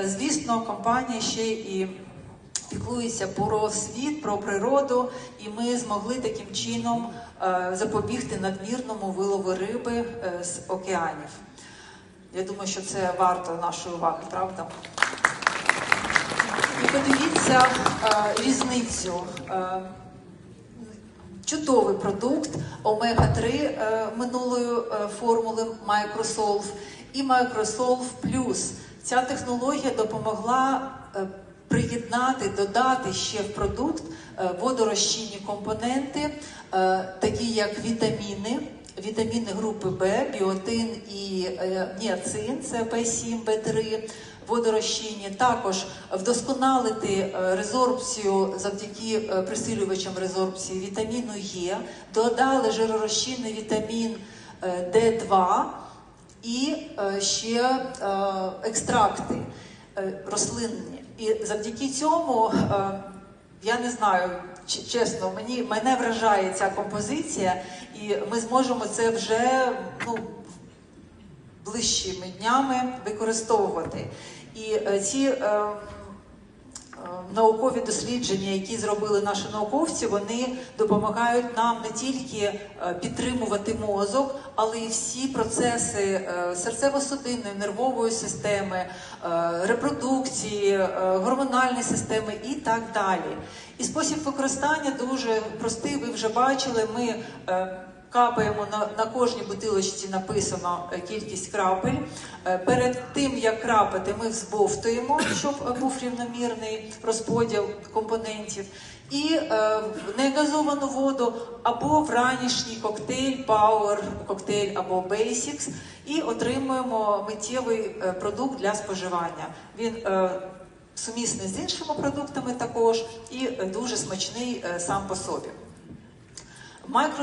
Е, Звісно, компанія ще і піклується про світ, про природу, і ми змогли таким чином е, запобігти надмірному вилову риби е, з океанів. Я думаю, що це варто нашої уваги, правда? І подивіться різницю. Чудовий продукт омега-3 е, минулої формули Microsolve і Microsolve Plus. Ця технологія допомогла е, приєднати, додати ще в продукт е, водорозчинні компоненти, е, такі як вітаміни. Вітаміни групи Б, біотин і ніацин, це Б7, Б3, водорозчинні. Також вдосконалити резорбцію завдяки присилювачам резорбції вітаміну Е, додали жиророзчинний вітамін е, Д2 і е, ще е, екстракти е, рослинні. І завдяки цьому я не знаю, чесно, мені мене вражає ця композиція, і ми зможемо це вже ну, ближчими днями використовувати. І ці наукові дослідження, які зробили наші науковці, вони допомагають нам не тільки е, підтримувати мозок, але й всі процеси е, серцево-судинної, нервової системи, е, репродукції, гормональної системи і так далі. І спосіб використання дуже простий. Ви вже бачили. Ми Капаємо на, на кожній бутилочці написано е, кількість крапель. Е, Перед тим як крапати, ми взбовтуємо, щоб був рівномірний розподіл компонентів. І е, негазовану воду або в ранішній коктейль, Power коктейль або Basics, і отримуємо миттєвий е, продукт для споживання. Він е, сумісний з іншими продуктами також і дуже смачний е, сам по собі. Майкро